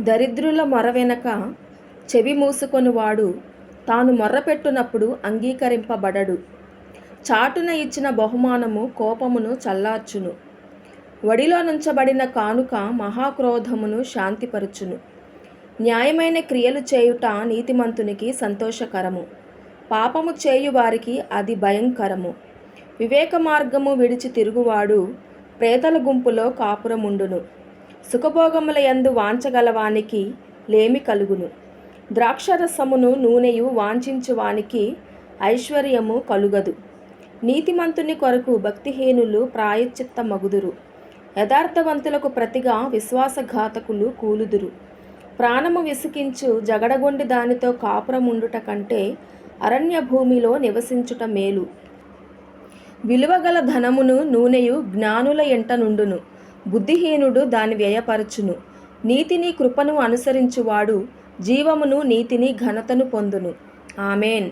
దరిద్రుల మొర వెనక చెవి మూసుకొనివాడు తాను మొర్రపెట్టునప్పుడు అంగీకరింపబడడు. చాటున ఇచ్చిన బహుమానము కోపమును చల్లార్చును. వడిలో నుంచబడిన కానుక మహాక్రోధమును శాంతిపరచును. న్యాయమైన క్రియలు చేయుట నీతిమంతునికి సంతోషకరము. పాపము చేయు వారికి అది భయంకరము. వివేక మార్గము విడిచి తిరుగువాడు ప్రేతల గుంపులో కాపురముండును. సుఖభోగముల యందు వాంచగలవానికి లేమి కలుగును. ద్రాక్షరసమును నూనెయు వాంఛించువానికి ఐశ్వర్యము కలుగదు. నీతిమంతుని కొరకు భక్తిహీనులు ప్రాయశ్చిత్త మగుదురు యథార్థవంతులకు ప్రతిగా విశ్వాసఘాతకులు కూలుదురు. ప్రాణము విసికించు జగడగొండి దానితో కాపురముండుట కంటే అరణ్య భూమిలో నివసించుట మేలు. విలువగల ధనమును నూనెయు జ్ఞానుల ఎంట నుండును. బుద్ధిహీనుడు దాని వ్యయపరచును. నీతిని కృపను అనుసరించువాడు జీవమును నీతిని ఘనతను పొందును. ఆమెన్.